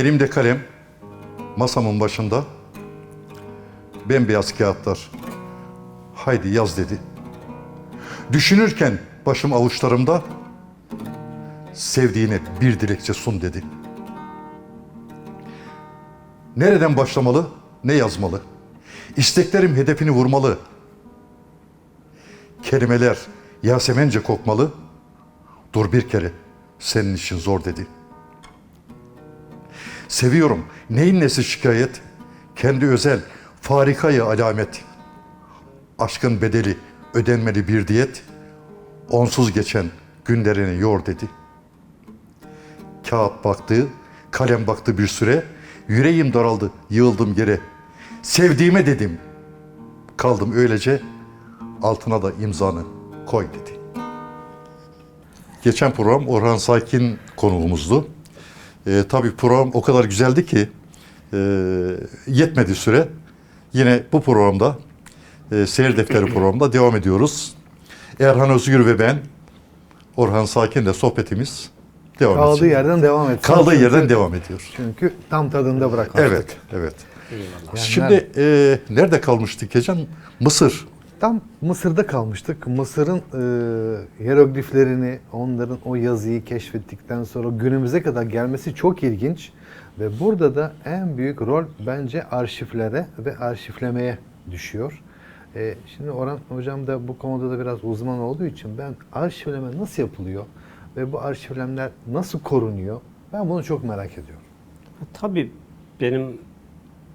Elimde kalem, masamın başında bembeyaz kağıtlar. Haydi yaz dedi. Düşünürken başım avuçlarımda sevdiğine bir dilekçe sun dedi. Nereden başlamalı, ne yazmalı? İsteklerim hedefini vurmalı. Kelimeler Yasemence kokmalı. Dur bir kere, senin için zor dedi. Seviyorum, neyin nesi şikayet? Kendi özel, farikayı alamet. Aşkın bedeli, ödenmeli bir diyet. Onsuz geçen günlerini yor dedi. Kağıt baktı, kalem baktı bir süre. Yüreğim daraldı, yığıldım yere. Sevdiğime dedim. Kaldım öylece, altına da imzanı koy dedi. Geçen program Orhan Sakin konuğumuzdu. Ee, tabii program o kadar güzeldi ki e, yetmedi süre. Yine bu programda e, Seyir Defteri programında devam ediyoruz. Erhan Özgür ve ben Orhan Sakin'le sohbetimiz devam Kaldığı edecek. yerden devam et. Kaldığı Çünkü- yerden devam ediyor. Çünkü tam tadında bırakmıştık. Evet, evet. Yani Şimdi e, nerede kalmıştık Geçen? Mısır. Tam Mısır'da kalmıştık. Mısır'ın e, hierogliflerini, onların o yazıyı keşfettikten sonra günümüze kadar gelmesi çok ilginç. Ve burada da en büyük rol bence arşivlere ve arşivlemeye düşüyor. E, şimdi Orhan Hocam da bu konuda da biraz uzman olduğu için ben arşivleme nasıl yapılıyor ve bu arşivlemler nasıl korunuyor ben bunu çok merak ediyorum. Tabii benim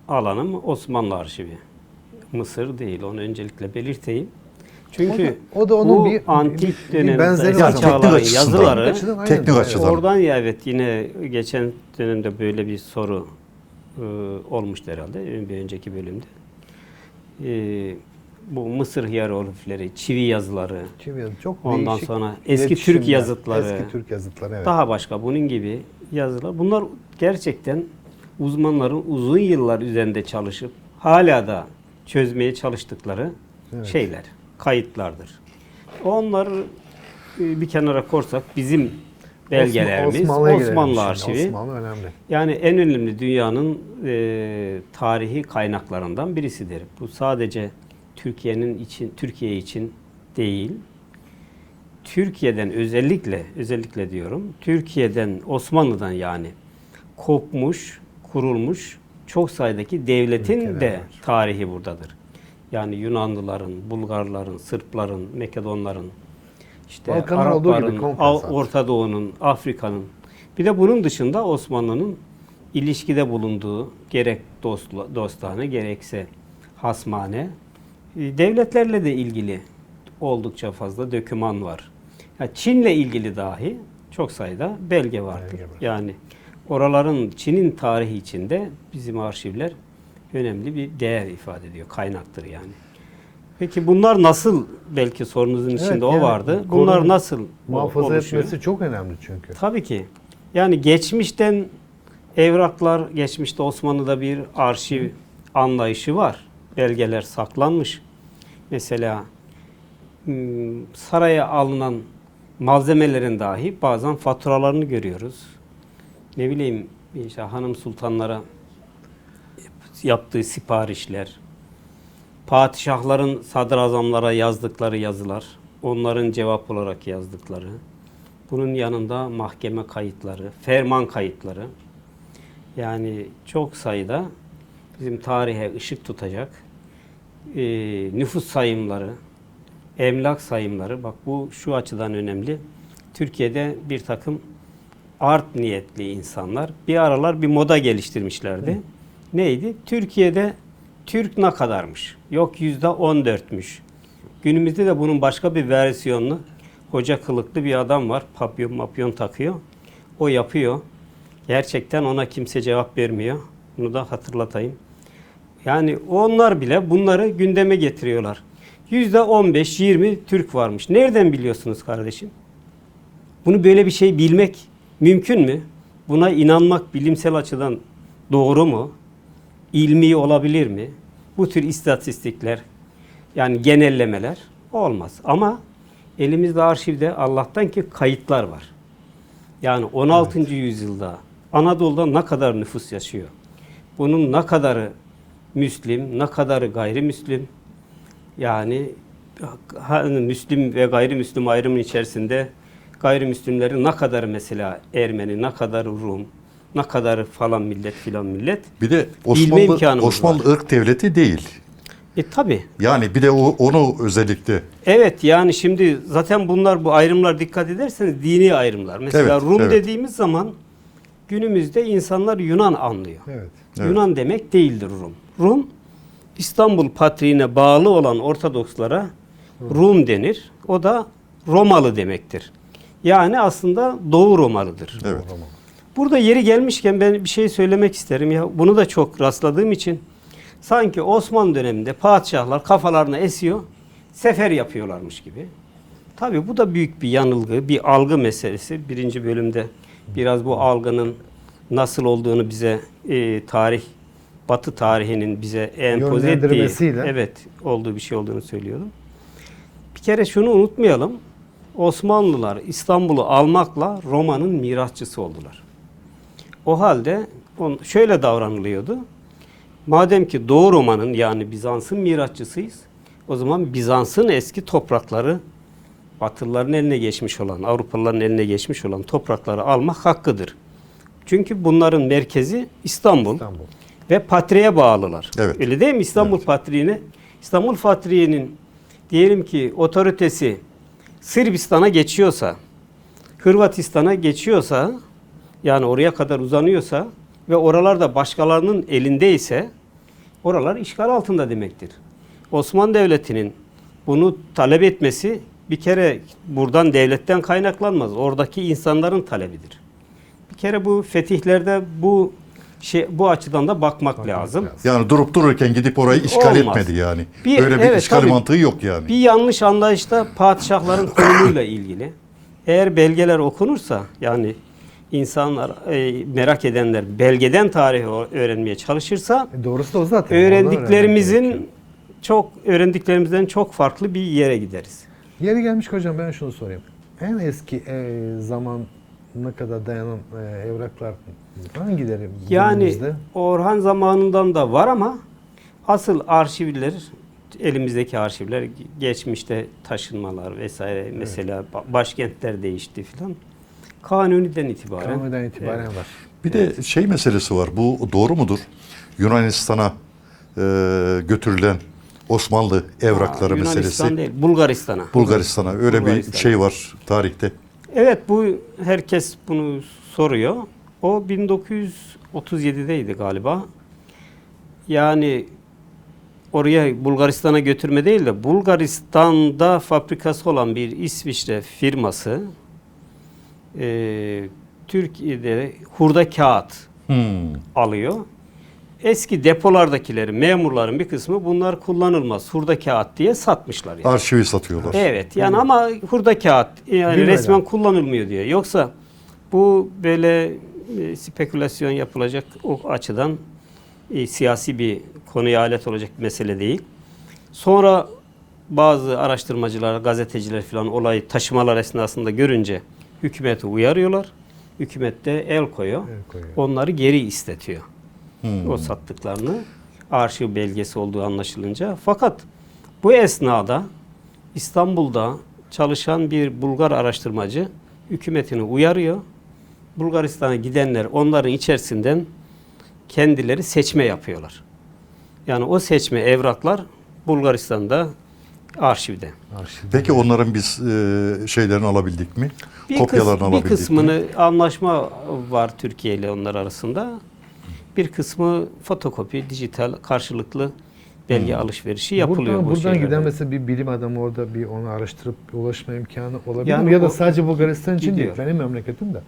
alanım Osmanlı arşivi. Mısır değil, onu öncelikle belirteyim. Çünkü O da- o da onun bu bir- antik dönemde benzeri. Yani teknik yazıları Teknik açıdan. Teknik oradan ya evet yine geçen dönemde böyle bir soru e, olmuştu herhalde bir önceki bölümde. E, bu Mısır hieroglifleri, çivi yazıları, Çivi yazı çok Ondan değişik sonra eski Türk yazıtları. Eski Türk yazıtları evet. Daha başka bunun gibi yazılar. Bunlar gerçekten uzmanların uzun yıllar üzerinde çalışıp hala da çözmeye çalıştıkları Evet. şeyler, kayıtlardır. Onları e, bir kenara korsak bizim belgelerimiz Osmanlı, şimdi. arşivi. Osmanlı önemli. Yani en önemli dünyanın e, tarihi kaynaklarından birisidir. Bu sadece Türkiye'nin için Türkiye için değil. Türkiye'den özellikle özellikle diyorum. Türkiye'den Osmanlı'dan yani kopmuş, kurulmuş çok sayıdaki devletin Ülkeler de var. tarihi buradadır. Yani Yunanlıların, Bulgarların, Sırpların, Makedonların, işte Balkanlar Arapların, Av-. Orta Doğu'nun, Afrika'nın. Bir de bunun dışında Osmanlı'nın ilişkide bulunduğu gerek dostla, dostane gerekse hasmane e, devletlerle de ilgili oldukça fazla döküman var. Ya Çin'le ilgili dahi çok sayıda belge vardır. Belge var. Yani oraların Çin'in tarihi içinde bizim arşivler önemli bir değer ifade ediyor. Kaynaktır yani. Peki bunlar nasıl belki sorunuzun Evet, içinde o yani vardı. Bunlar nasıl o- Muhafaza oluşuyor? etmesi çok önemli çünkü. Tabii ki. Yani geçmişten evraklar, geçmişte Osmanlı'da bir arşiv anlayışı var. Belgeler saklanmış. Mesela hmm, saraya alınan malzemelerin dahi bazen faturalarını görüyoruz. Ne bileyim işte hanım sultanlara yaptığı siparişler, padişahların sadrazamlara yazdıkları yazılar, onların cevap olarak yazdıkları, bunun yanında mahkeme kayıtları, ferman kayıtları, yani çok sayıda bizim tarihe ışık tutacak e, nüfus sayımları, emlak sayımları, bak bu şu açıdan önemli. Türkiye'de bir takım art niyetli insanlar bir aralar bir moda geliştirmişlerdi. Neydi? Türkiye'de Türk ne kadarmış? Yok yüzde on dörtmüş. Günümüzde de bunun başka bir versiyonunu hoca kılıklı bir adam var. Papyon mapyon takıyor. O yapıyor. Gerçekten ona kimse cevap vermiyor. Bunu da hatırlatayım. Yani onlar bile bunları gündeme getiriyorlar. Yüzde 15-20 Türk varmış. Nereden biliyorsunuz kardeşim? Bunu böyle bir şey bilmek mümkün mü? Buna inanmak bilimsel açıdan doğru mu? İlmi olabilir mi? Bu tür istatistikler yani genellemeler olmaz. Ama elimizde arşivde Allah'tan ki kayıtlar var. Yani 16. yüzyılda Anadolu'da ne kadar nüfus yaşıyor? Bunun ne kadarı Müslim, ne kadarı gayrimüslim? Yani Müslim ve gayrimüslim ayrımın içerisinde gayrimüslimlerin ne kadarı mesela Ermeni, ne kadarı Rum, ne kadarı falan millet filan millet. Bir de Osmanlı Osmanlı ırk devleti değil. E tabi. Yani bir de o, onu özellikle Evet yani şimdi zaten bunlar bu ayrımlar dikkat ederseniz dini ayrımlar. Mesela Evet, Rum evet. dediğimiz zaman günümüzde insanlar Yunan anlıyor. Evet. Evet. Yunan demek değildir Rum. Rum İstanbul Patriğine bağlı olan Ortodokslara Rum denir. O da Romalı demektir. Yani aslında Doğu Romalıdır. evet. Burada yeri gelmişken ben bir şey söylemek isterim ya. Bunu da çok rastladığım için sanki Osmanlı döneminde padişahlar kafalarına esiyor, sefer yapıyorlarmış gibi. Tabii bu da büyük bir yanılgı, bir algı meselesi. Birinci bölümde biraz bu algının nasıl olduğunu bize e, tarih, Batı tarihinin bize empoze ettiği, evet olduğu bir şey olduğunu söylüyordum. Bir kere şunu unutmayalım. Osmanlılar İstanbul'u almakla Roma'nın mirasçısı oldular. O halde on- şöyle davranılıyordu. Madem ki Doğu Roma'nın yani Bizans'ın mirasçısıyız, o zaman Bizans'ın eski toprakları Batılıların eline geçmiş olan, Avrupalıların eline geçmiş olan toprakları almak hakkıdır. Çünkü bunların merkezi İstanbul, İstanbul. ve patriğe bağlılar. Evet. Öyle değil mi? İstanbul patriğine. İstanbul patriğinin diyelim ki otoritesi Sırbistan'a geçiyorsa, Hırvatistan'a geçiyorsa, yani oraya kadar uzanıyorsa ve oralarda başkalarının elindeyse oralar işgal altında demektir. Osmanlı Devleti'nin bunu talep etmesi bir kere buradan devletten kaynaklanmaz. Oradaki insanların talebidir. Bir kere bu fetihlerde bu şey bu açıdan da bakmak, Bakmak lazım. lazım. Yani durup dururken gidip orayı işgal Olmaz. etmedi yani. Bir- Öyle bir evet, işgal tabii. mantığı yok yani. Bir yanlış anlayışta padişahların konumuyla ilgili. Eğer belgeler okunursa yani insanlar e, merak edenler belgeden tarihi öğrenmeye çalışırsa E doğrusu da o zaten. Öğrendiklerimizin çok öğrendiklerimizden çok farklı bir yere gideriz. Yeri gelmiş hocam ben şunu sorayım. En eski e, zaman ne kadar dayanan e, evraklar hangileri Yani günümüzde? Orhan zamanından da var ama asıl arşivler elimizdeki arşivler geçmişte taşınmalar vesaire mesela ba- başkentler değişti filan. Kanuni'den itibaren. Kanuniden itibaren var. Bir de şey meselesi var. Bu doğru mudur? Yunanistan'a e, götürülen Osmanlı evrakları Aa, Yunanistan meselesi. değil, Bulgaristan'a. Bulgaristan'a öyle bir Bulgaristan'a. şey var tarihte. Evet bu herkes bunu soruyor. O 1937'deydi galiba. Yani oraya Bulgaristan'a götürme değil de Bulgaristan'da fabrikası olan bir İsviçre firması e, Türkiye'de hurda kağıt Hmm. alıyor. Eski depolardakileri, memurların bir kısmı bunlar kullanılmaz. Hurda kağıt diye satmışlar. Yani. Arşivi satıyorlar. Evet yani ama hurda kağıt yani Bilmeden. resmen kullanılmıyor diyor. Yoksa bu böyle e, spekülasyon yapılacak o açıdan e, siyasi bir konuya alet olacak bir mesele değil. Sonra bazı araştırmacılar, gazeteciler falan olayı taşımalar esnasında görünce hükümeti uyarıyorlar. Hükümet de el koyuyor. El koyuyor. Onları geri istetiyor Hmm. o sattıklarını arşiv belgesi olduğu anlaşılınca. Fakat bu esnada İstanbul'da çalışan bir Bulgar araştırmacı hükümetini uyarıyor. Bulgaristan'a gidenler onların içerisinden kendileri seçme yapıyorlar. Yani o seçme evraklar Bulgaristan'da arşivde. Arşivde. Peki onların biz e, şeylerini alabildik mi? Bir, Kopyalarını kıs- bir alabildik kısmını mi? anlaşma var Türkiye ile onlar arasında. Bir kısmı fotokopi, dijital karşılıklı belge alışverişi yapılıyor. Buradan, bu buradan şeylerde. giden mesela bir bilim adamı orada bir onu araştırıp ulaşma imkanı olabilir Yani mi? Ya da sadece Bulgaristan için gidiyor. değil. Benim memleketim de.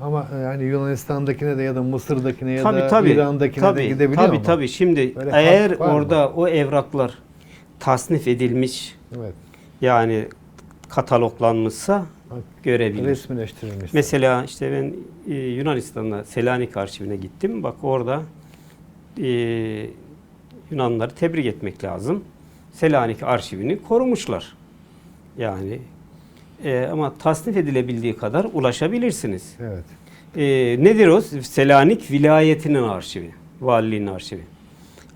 Ama e, yani Yunanistan'dakine de ya da Mısır'dakine ya tabii, da tabii, İran'dakine tabii, de gidebiliyor tabii, ama. Tabii Şimdi Böyle eğer var mı? orada o evraklar tasnif edilmiş Evet. yani kataloglanmışsa görebilir. Resmileştirilmiş. Mesela işte ben e, Yunanistan'da Selanik arşivine gittim. Bak orada e, Yunanları tebrik etmek lazım. Selanik arşivini korumuşlar. Yani e, ama tasnif edilebildiği kadar ulaşabilirsiniz. Evet. e, nedir o? Selanik vilayetinin arşivi. Valiliğin arşivi.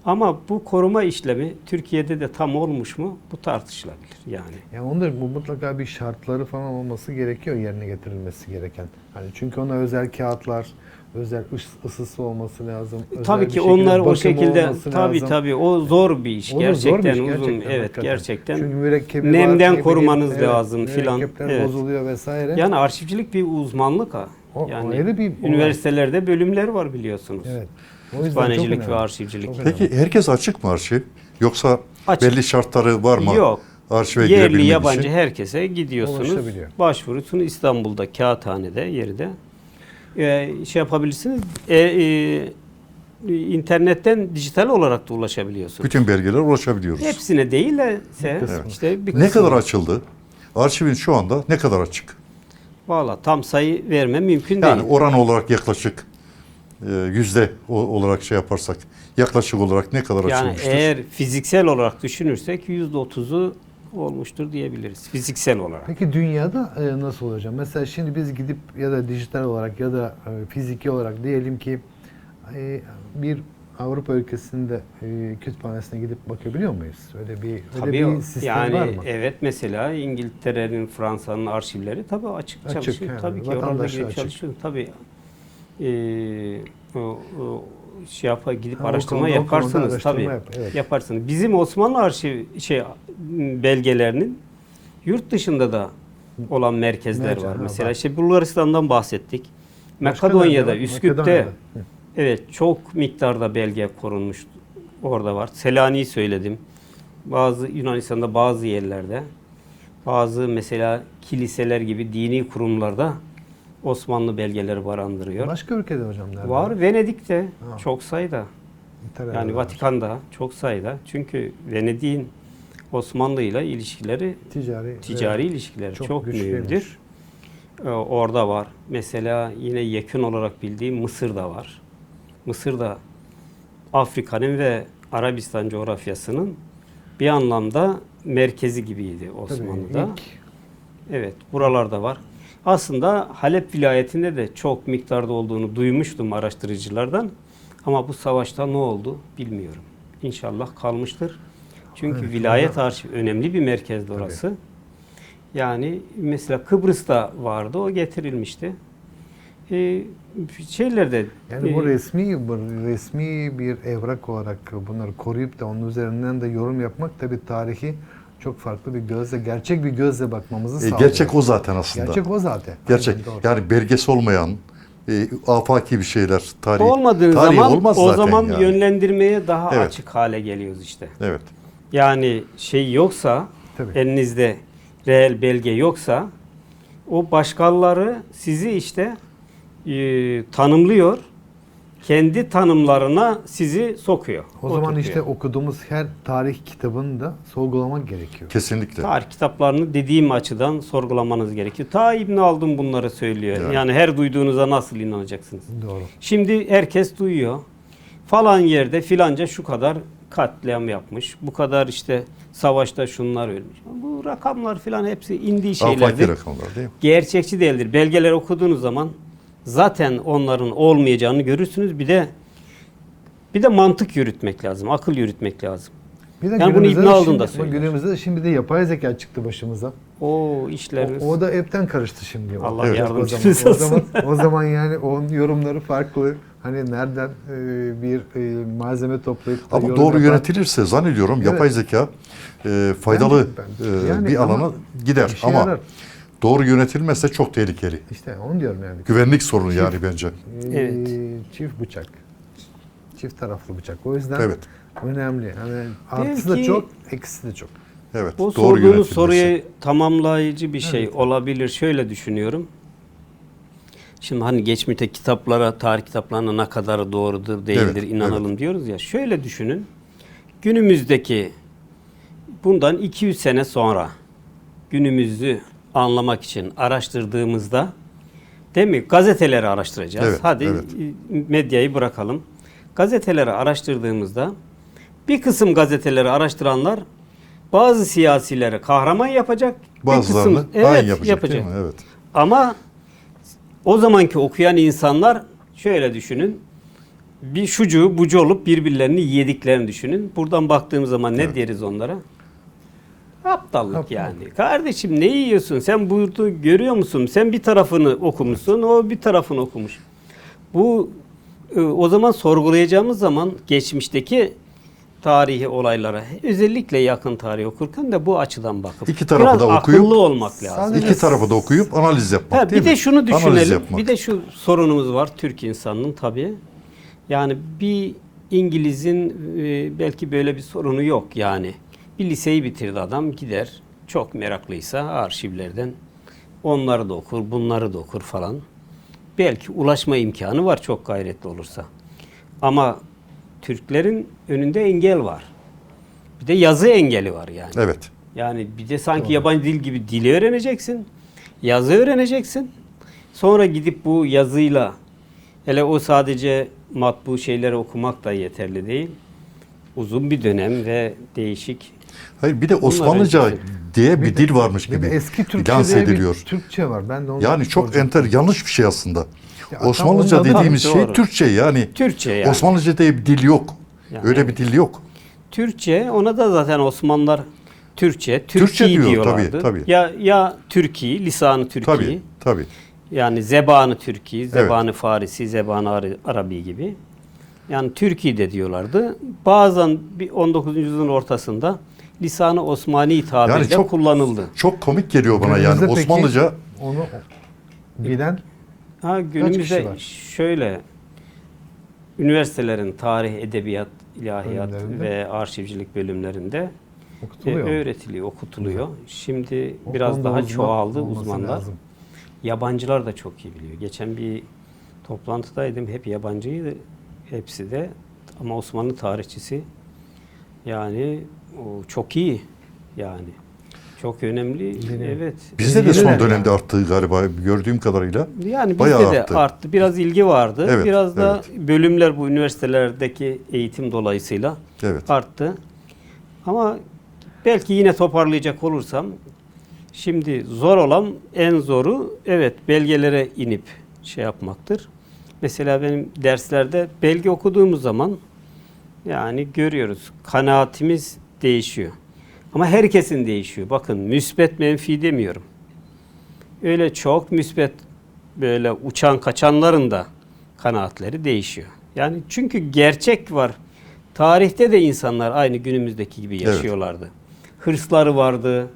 Ama bu koruma işlemi Türkiye'de de tam olmuş mu? Bu tartışılabilir yani. Yani onda bu mutlaka bir şartları falan olması gerekiyor yerine getirilmesi gereken. Hani çünkü ona özel kağıtlar, özel ıs- ısısı olması lazım. özel tabii ki onlar o şekilde tabii lazım. tabii o zor bir iş O da gerçekten zor bir iş, uzun gerçekten, evet hakikaten. gerçekten. Çünkü mürekkebi var, Nemden ne korumanız bileyim, lazım filan. Evet. bozuluyor vesaire. Yani arşivcilik bir uzmanlık ha. O yani bir üniversitelerde bölümler var biliyorsunuz. evet. O yüzden çok Kütüphanecilik önemli. ve arşivcilik. Çok Peki herkes açık mı arşiv? Yoksa Açık. belli şartları var mı? Yok. Arşive Yerli girebilmek yabancı için? herkese gidiyorsunuz. Ulaşabiliyor. Başvurusunu İstanbul'da Kağıthane'de yerde e, şey yapabilirsiniz. E, e, internetten dijital olarak da ulaşabiliyorsunuz. Bütün belgelere ulaşabiliyoruz. Hepsine değil de Evet. işte bir Ne kısmı. kadar açıldı? Arşivin şu anda ne kadar açık? Valla tam sayı verme mümkün Yani değil. oran olarak yaklaşık yüzde o- olarak şey yaparsak yaklaşık olarak ne kadar Yani açılmıştır? eğer fiziksel olarak düşünürsek %30'u olmuştur diyebiliriz. Fiziksel olarak. Peki dünyada e, nasıl olacak? Mesela şimdi biz gidip ya da dijital olarak ya da e, fiziki olarak diyelim ki e, bir Avrupa ülkesinde e, kütüphanesine gidip bakabiliyor muyuz? Öyle bir öyle Tabii bir sistem yani var mı? evet mesela İngiltere'nin, Fransa'nın arşivleri tabii açık, Açık, çalışıyor. yani tabii ki orada açık. çalışıyor. Tabii e, o, o şey yapa gidip Ha, araştırma konuda- yaparsınız araştırma tabii. yap, evet. Yaparsınız. Bizim Osmanlı arşiv şey belgelerinin yurt dışında da olan merkezler Merkez, var. Mesela var. işte Bulgaristan'dan bahsettik. Başka Makedonya'da? Üsküp'te. Evet çok miktarda belge korunmuş orada var. Selanik'i söyledim. Bazı Yunanistan'da bazı yerlerde bazı mesela kiliseler gibi dini kurumlarda Osmanlı belgeleri barındırıyor. Başka ülkede hocam nerede? Var Venedik'te Ha. çok sayıda. İtalya'da Yani var. Vatikan'da çok sayıda. Çünkü Venedik'in Osmanlı ile ilişkileri ticari ticari evet. ilişkileri Çok çok, mühimdir. Ee, orada var. Mesela yine yakın olarak bildiğim Mısır'da var. Mısır'da Afrika'nın ve Arabistan coğrafyasının bir anlamda merkezi gibiydi Tabii, Osmanlı'da. ilk Evet, buralarda var. Aslında Halep vilayetinde de çok miktarda olduğunu duymuştum araştırıcılardan. Ama bu savaşta ne oldu bilmiyorum. İnşallah kalmıştır. Çünkü Evet, vilayet arşiv önemli bir merkezdi orası. Yani mesela Kıbrıs'ta vardı, o getirilmişti. Ee, şeylerde Yani bu e, resmi bu resmi bir evrak olarak bunları koruyup da onun üzerinden de yorum yapmak tabii tarihi çok farklı bir gözle, gerçek bir gözle bakmamızı E, sağlıyor. gerçek o zaten aslında. Gerçek o zaten. Gerçek. Aynen, doğru. Yani belgesi olmayan, e, afaki bir şeyler, tarih. olmadığı tarih zaman olmaz o zaten zaman yani. yönlendirmeye daha Evet. açık hale geliyoruz işte. Evet. Yani şey yoksa Tabii. elinizde reel belge yoksa o başkaları sizi işte e, tanımlıyor. Kendi tanımlarına sizi sokuyor. O zaman oturtuyor. işte okuduğumuz her tarih kitabını da sorgulamak gerekiyor. Kesinlikle. tarih kitaplarını dediğim açıdan sorgulamanız gerekiyor. Ta İbn Haldun bunları söylüyor. Evet. Yani her duyduğunuza nasıl inanacaksınız? Doğru. Şimdi herkes duyuyor. Falan yerde filanca şu kadar katliam yapmış. Bu kadar işte savaşta şunlar ölmüş. Bu rakamlar filan hepsi indiği Afaki şeylerdir. rakamlar değil mi? Gerçekçi değildir. Belgeler okuduğunuz zaman zaten onların olmayacağını görürsünüz. Bir de bir de mantık yürütmek lazım. Akıl yürütmek lazım. Bir de Yani bunu İbn Haldun da söylüyor. Günümüzde de şimdi de yapay zeka çıktı başımıza. O O, işleriniz. o da hepten karıştı şimdi. Allah Evet. yardımcınız o olsun. zaman, o zaman, o zaman yani onun yorumları farklı. Hani nereden e, bir e, malzeme toplayıp da Ama doğru yapan- yönetilirse zannediyorum Evet. yapay zeka e, faydalı Ben- e, yani bir alana gider. Ama yarar. Doğru yönetilmezse çok tehlikeli. İşte onu diyorum yani. Güvenlik sorunu yani bence. Ee, Evet. Çift bıçak. Çift taraflı bıçak. O yüzden Evet. önemli. Hani artısı da Belki- çok, eksisi de çok. Evet. Bu doğru sorduğunuz yönetilmesi. soruya tamamlayıcı bir şey Evet. olabilir. Şöyle düşünüyorum. Şimdi hani geçmişte kitaplara, tarih kitaplarına ne kadar doğrudur, değildir, Evet, inanalım diyoruz ya. Şöyle düşünün. Günümüzdeki bundan 200 sene sonra günümüzü anlamak için araştırdığımızda değil mi? Gazeteleri araştıracağız. Evet, Hadi evet. medyayı bırakalım. Gazeteleri araştırdığımızda bir kısım gazeteleri araştıranlar bazı siyasileri kahraman yapacak. bir Bazılarını kısım- hain evet, yapacak, yapacak. Evet. Ama O zamanki okuyan insanlar şöyle düşünün. Bir şucu bucu olup birbirlerini yediklerini düşünün. Buradan baktığım zaman ne deriz onlara? Aptallık Aptal. yani. Kardeşim ne yiyorsun? Sen burada görüyor musun? Sen bir tarafını okumuşsun, o bir tarafını okumuş. Bu e, o zaman sorgulayacağımız zaman geçmişteki tarihi olaylara özellikle yakın tarih okurken de bu açıdan bakıp İki tarafı biraz da okuyup- akıllı olmak lazım. Sadece- İki tarafı da okuyup analiz yapmak Ha, değil bir de mi? şunu Analiz düşünelim. yapmak. Bir de şu sorunumuz var Türk insanının tabii. Yani bir İngiliz'in e, belki böyle bir sorunu yok yani. Bir liseyi bitirdi adam gider. Çok meraklıysa arşivlerden onları da okur, bunları da okur falan. Belki ulaşma imkanı var çok gayretli olursa. Ama Türklerin önünde engel var. Bir de yazı engeli var yani. Evet. Yani bir de sanki yabancı dil gibi dili öğreneceksin. Yazı öğreneceksin. Sonra gidip bu yazıyla hele o sadece matbu şeyleri okumak da yeterli değil. Uzun bir dönem ve değişik. Hayır bir de Osmanlıca diye bir dil varmış Bir de gibi eski Türkçe lanse diye bir ediliyor. Türkçe var. Ben de onu Yani çok enter yanlış bir şey aslında. Ya Osmanlıca dediğimiz şey doğru. Türkçe yani. Türkçe yani. Osmanlıca diye bir dil yok. Yani Öyle evet. bir dil yok. Türkçe ona da zaten Osmanlılar Türkçe, Türkiye Türkçe diyor, diyorlardı. tabii, tabii. Ya ya Türkiye, lisanı Türkiye. Tabii, tabii. Yani zebanı Türkiye, zebanı Farisi, zebanı Ar- Arabi gibi. Yani Türkiye de diyorlardı. Bazen bir 19. yüzyılın ortasında lisanı Osmani tabirle Yani çok- kullanıldı. Çok komik geliyor bana Günümüzde yani. peki Osmanlıca onu bilen Ha kişi günümüzde var? şöyle üniversitelerin tarih, edebiyat, ilahiyat ve arşivcilik bölümlerinde e, okutuluyor. öğretiliyor, okutuluyor. Şimdi O biraz daha uzman çoğaldı uzmanlar. lazım. Yabancılar da çok iyi biliyor. Geçen bir toplantıdaydım. Hep yabancıydı. Hepsi de. Ama Osmanlı tarihçisi yani o çok iyi yani. Çok önemli. Yeni- Evet. bizde de son dönemde arttığı galiba gördüğüm kadarıyla. Yani bizde Bayağı de arttı. arttı. Biraz ilgi vardı. Evet, Biraz da bölümler bu üniversitelerdeki eğitim dolayısıyla Evet. arttı. Ama belki yine toparlayacak olursam şimdi zor olan en zoru evet belgelere inip şey yapmaktır. Mesela benim derslerde belge okuduğumuz zaman yani görüyoruz kanaatimiz değişiyor. Ama herkesin değişiyor. Bakın müsbet menfi demiyorum. Öyle çok müsbet böyle uçan kaçanların da kanaatleri değişiyor. Yani çünkü gerçek var. Tarihte de insanlar aynı günümüzdeki gibi Evet. yaşıyorlardı. Hırsları vardı,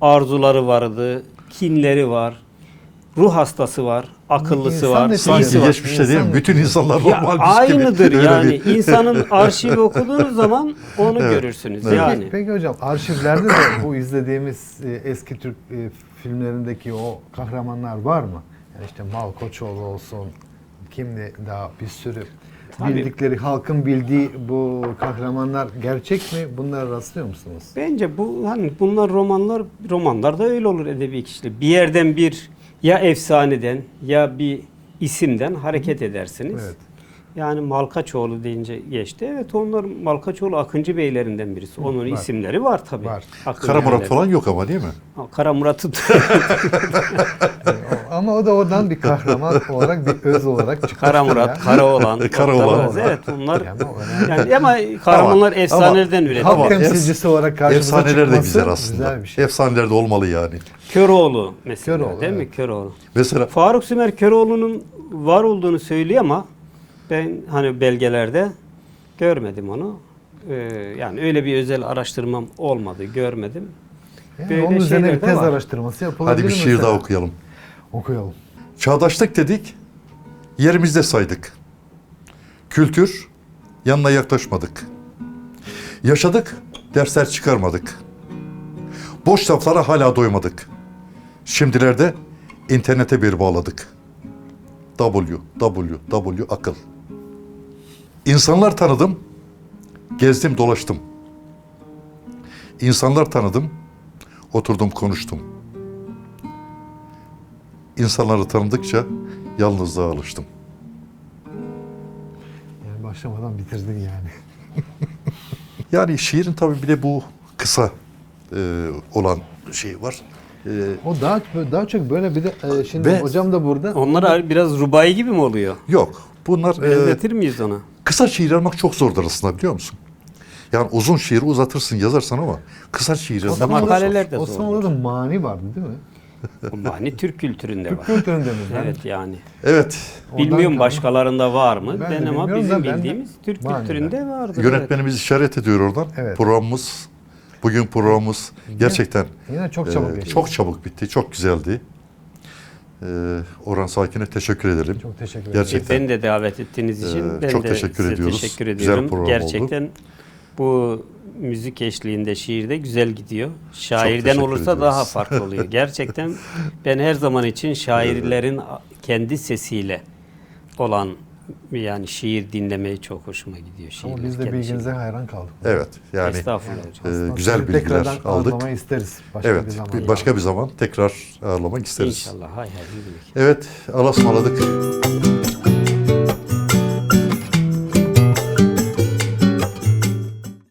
arzuları vardı, kinleri var, ruh hastası var, akıllısı İnsan var, neticesi Sanki var. geçmişte değil mi? İnsan- Bütün insanlar Ya normalmiş gibi. aynıdır Öyle yani. İnsanın arşivi okuduğunuz zaman onu Evet. görürsünüz. Evet. Yani. Peki, peki hocam arşivlerde de bu izlediğimiz e, eski Türk e, filmlerindeki o kahramanlar var mı? Yani işte Malkoçoğlu olsun, kimli daha bir sürü Tabii. bildikleri, halkın bildiği bu kahramanlar gerçek mi? Bunlara rastlıyor musunuz? Bence bu hani bunlar romanlar romanlar da öyle olur edebi kişilik. Bir yerden bir ya efsaneden ya bir isimden hareket edersiniz. Evet. Yani Malkaçoğlu deyince geçti. Evet onlar Malkaçoğlu Akıncı beylerinden birisi. Onun var. isimleri var tabii. Var. Akıncı Kara Murat falan yok ama değil mi? Ha, Kara Murat'ı Ama o da oradan bir kahraman olarak, bir öz olarak çıkıyor. Kara Murat, Karaoğlan. Karaoğlan. Oktavaz, Evet onlar Yani o önemli. yani ama kahramanlar Ama- efsanelerden üretildi. Halk temsilcisi olarak karşımıza Efsaneler de güzel aslında. Güzel bir şey. Efsaneler de olmalı yani. Köroğlu mesela Köroğlu, değil mi? evet. Köroğlu. Mesela Faruk Sümer Köroğlu'nun var olduğunu söylüyor ama ben hani belgelerde görmedim onu. Ee, yani öyle bir özel araştırmam olmadı, görmedim. Yani Böyle onun üzerine bir tez var. araştırması yapılabilir hadi bir şiir mesela. daha okuyalım. Okuyalım. Çağdaşlık dedik, yerimizde saydık. Kültür, yanına yaklaşmadık. Yaşadık, dersler çıkarmadık. Boş laflara hala doymadık. Şimdilerde internete bir bağladık. W, W, W akıl. İnsanlar tanıdım, gezdim dolaştım. İnsanlar tanıdım, oturdum konuştum. İnsanları tanıdıkça yalnızlığa alıştım. Yani başlamadan bitirdin yani. Yani şiirin tabii bir de bu kısa e, olan şey var. e, O daha daha çok böyle bir de e, şimdi Ve- hocam da burada. Onlar biraz rubai gibi mi oluyor? yok. Bunlar e, Benzetir miyiz ona? Kısa şiir yazmak çok zordur aslında biliyor musun? Yani uzun şiiri uzatırsın yazarsan ama kısa şiir yazmak Osmanlı- çok zor. makaleler de Osmanlı'da mani vardı değil mi? O mani Türk kültüründe Türk var. kültüründe mi? Evet yani. Evet. Bilmiyorum başkalarında var mı? Ben Ben, de ama bizim ben de- bildiğimiz Türk Mani kültüründe vardır. Yönetmenimiz işaret ediyor oradan. Evet. Programımız, bugün programımız gerçekten Yine çok çabuk e, geçti. çok çabuk bitti. Çok güzeldi. E, Orhan Sakin'e teşekkür edelim. Çok teşekkür ederim. Gerçekten. Beni de davet ettiğiniz için Ee, ben çok de teşekkür size ediyoruz. teşekkür Güzel ediyorum. program oldu. Gerçekten bu müzik eşliğinde şiirde güzel gidiyor. Şairden olursa ediyoruz. daha farklı oluyor. Gerçekten ben her zaman için şairlerin kendi sesiyle olan yani şiir dinlemeyi çok hoşuma gidiyor. Ama şiirler, biz de bilginize şiir. hayran kaldık. Evet. Yani Estağfurullah hocam. e, güzel bilgiler tekrardan aldık. ağırlamayı isteriz. Başka Evet. bir zaman. bir başka bir zaman tekrar ağırlamak isteriz. İnşallah. Hay hay. Evet. Alasmaladık.